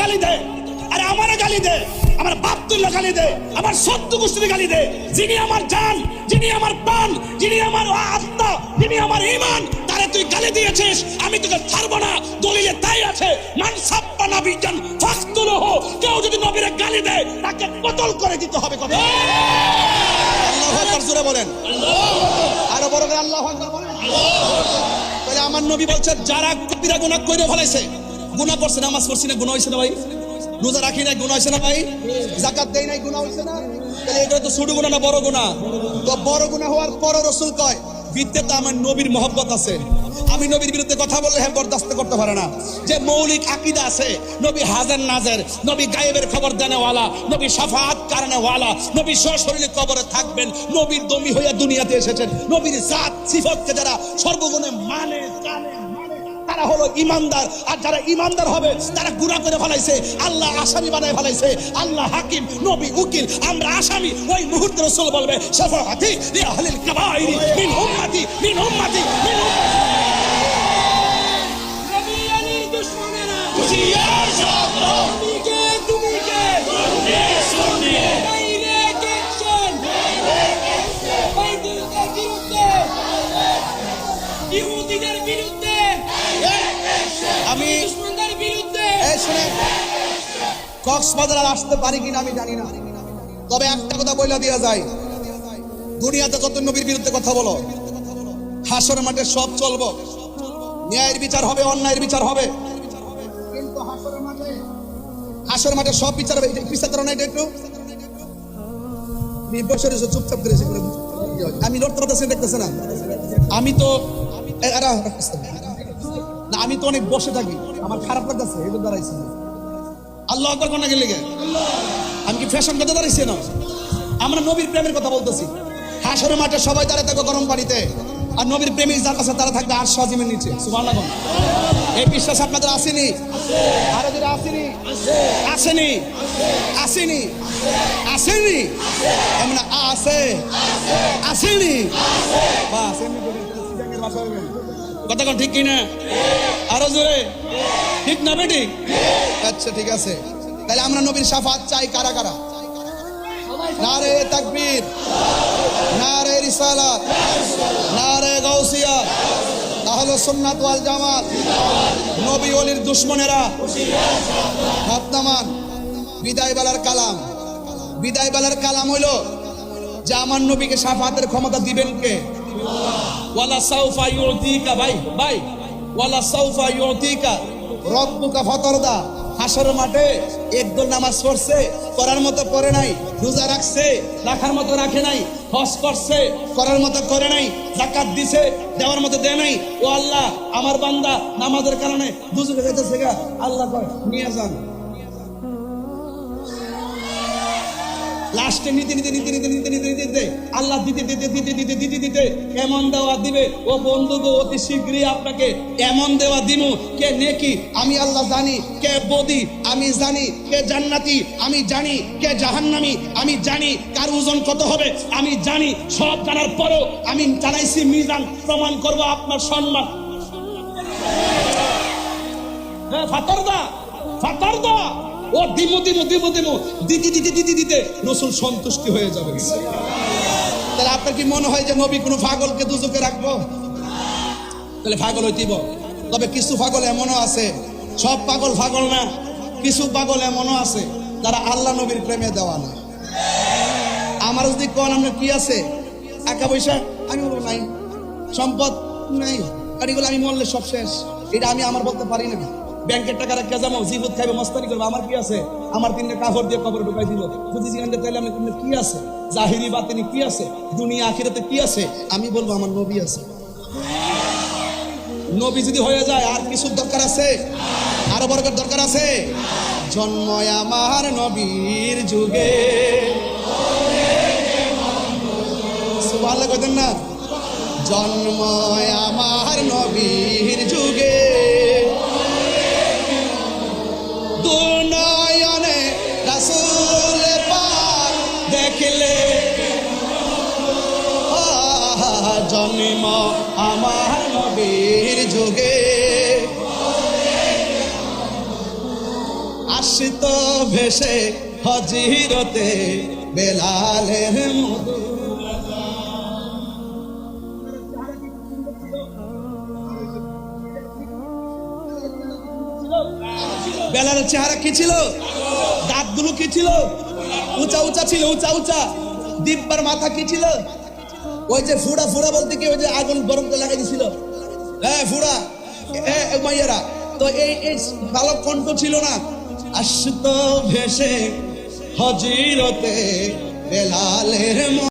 গালি দেয় আরে আমারে গালি দে। আমার বাপ তুল্য গালি দে। আমার সত্য গোষ্ঠীর গালি দে। যিনি আমার জান, যিনি আমার প্রাণ, যিনি আমার আত্মা, যিনি আমার ইমান তারে তুই গালি দিয়েছিস। আমি তোকে ছাড়বো না। দলিলে তাই আছে। মান সাপ্পা নাবিজান ফাস্তুলহ কেউ যদি নবীরে গালি দেয়, তাকে কতল করে দিতে হবে কথা। আল্লাহ আকবার জোরে বলেন। আরও বড় করে আল্লাহ আকবার বলেন। আমার নবী বলছে, যারা কবিরা গুনাহ করে ফেলাইছে গুনাহ করছে নামাজ পড়ছি না গুনাহ হইছে না ভাই? রোজা রাখি নাই গুনাহ হইছে না ভাই? যাকাত দেই নাই গুনাহ হইছে না? তাহলে তো ছোট গুনাহ না বড় গুনাহ তো বড় গুনাহ হওয়ার পর রসুল কয় তো আমার নবীর মহব্বত আছে। আমি নবীর বিরুদ্ধে কথা বললে হ্যাঁ বরদাস্ত করতে পারে না। যে মৌলিক আকিদা আছে নবী হাজার নাজের নবী গায়েবের খবর দেনেওয়ালা নবী সাফাত কারণেওয়ালা নবী সশরীরে কবরে থাকবেন নবীর দমি হইয়া দুনিয়াতে এসেছেন নবীর জাত সিফতকে যারা সর্বগুণে মানে, তারা হলো ইমানদার আর যারা ইমানদার হবে তারা গুনাহ করে ফেলাইছে। আল্লাহ আসামি বানায় ফেলাইছে। আল্লাহ হাকিম নবী উকিল আমরা আসামি। ওই মুহূর্তে রাসূল বলবে শাফাআতি লি আহলিল কাবাইরি মিন উম্মতি মিন উম্মতি মিন উম্মতি। আমি কক্সবাজার আসতে পারি কিনা আমি জানি না। তবে একটা কথা বইলা দিয়া যায় দুনিয়াতে যত নবীর বিরুদ্ধে কথা বলো হাসর মাঠে সব চলবো। ন্যায়ের বিচার হবে অন্যায়ের বিচার হবে। কিন্তু হাসরের মাঠে হাসর মাঠে সব বিচার হবে। বিচার করো না এটা একটু? বসে চুপচাপ আমি লড়তে পারতেছি দেখতেছে না। আমি তো এরা, না, আমি তো অনেক বসে থাকি। আমার খারাপ লাগতেছে এগুলো দাঁড়াইছে। আল্লাহ আকবর কোন গেলে? আমি কি ফ্যাশন কথা দাঁড়াইছি না? আমরা নবীর প্রেমের কথা বলতেছি। হাসরের মাঠে সবাই দাঁড়ায় থাকবে গরম পানিতে। আর নবীর প্রেমিক যার কাছে তারা থাকবে আর সাজিমের নিচে। বল। এই বিশ্বাস আপনাদের আসেনি? আরও যদি আসেনি? আসেনি? আসেনি? আসেনি? এমন আছে আসেনি বা আসেনি কথা কোন ঠিক কিনা? আরও জোরে। ঠিক না বেটি? আচ্ছা ঠিক আছে। তাহলে আমরা নবীর সাফাত চাই কারা কারা? নারে তাকবীর, নারে রিসালাত, নারে গাউসিয়া তাহলে সুন্নাত ওয়াল জামাত, নবী ওলির দুশ্মনেরা হাতনামান বিদায় বেলার কালাম। বিদায় বেলার কালাম হইল যে আমার নবীকে সাফাতের ক্ষমতা দিবেন কে? পড়ছে, করার মতো করে নাই রাখছে, রাখার মতো রাখে নাই, হজ করছে, করার মতো করে নাই জাকাত দিছে, দেওয়ার মতো দেয় নাই। ও আল্লাহ, আমার বান্দা, নামাজের কারণে দুজনে আল্লাহ নিয়ে যান। লাস্টে নিতে নিতে নিতে নিতে নিতে নিতে নিতে নিতে। আল্লাহ দিতে দিতে দিতে দিতে দিতে দিতে এমন দেওয়া দিবে? ও বন্ধু গো, অতি শীঘ্রই আপনাকে এমন দেওয়া দিমু। কে নেকি? আমি আল্লাহ জানি। কে বদি? আমি জানি। কে জান্নাতি? আমি জানি। কে জাহান্নামি? আমি জানি। কার ওজন কত হবে? আমি জানি। সব জানার পরেও আমি জানাইছি মিজান। প্রমাণ করব আপনার সম্মান। হ্যাঁ ফাতরদা! ফাতরদা! ও দিমু দিমু দিমু দিমু। দিতে দিতে দিতে দিতে। রসুল সন্তুষ্টি হয়ে যাবে। তাহলে আপনার কি মনে হয় যে নবী কোনো পাগলকে দুজকে রাখব? তাহলে পাগল হইতেইব তবে কিছু ফাগল এমনও আছে, সব পাগল পাগল না, কিছু পাগল এমনও আছে, তারা আল্লাহ নবীর প্রেমে দেওয়া না। আমার যদি কন আপনার কি আছে? টাকা পয়সা আমি বলব নাই। সম্পদ নাই আমি মরলে সব শেষ। এটা আমি আমার বলতে পারি না। ব্যাংকের টাকা রাখা যাব জিবুত খাইবে, মস্তানি করব, আমার কি আছে? আমার তিনটে কাপড় দিয়ে কবর ঢুকাই দিল। যদি জিজ্ঞাসা তাহলে আমি তুমি কি আছে? জাহিরি বাতিনি কি আছে? দুনিয়া, আখিরাতে কি আছে? আমি বলব আমার নবী আছে। নবী যদি হয়ে যায়, আর কিছুর দরকার আছে? আরও বরকর দরকার আছে? জন্ম আমার নবীর যুগে। সুবহানাল্লাহ কইতেন না? জন্ম আমার নবীর যুগে। জন্ম আমার নবীর যুগে। আসিত ভেসে হজিরতে বেলালের মধু। বেলালের চেহারা কি ছিল? দাঁতগুলো কি ছিল? উঁচা উঁচা ছিল, উঁচা উঁচা। দিব্যার মাথা কি ছিল? ওই যে ফুড়া ফুড়া বলতে কি? ওই যে আগুন গরম করে লাগাই দিছিল। হ্যাঁ ফুড়া। হ্যাঁ মাইয়ারা। তো এই এই ভালো কণ্ঠ ছিল না। আসতো ভেসে হজিরতে বেলালের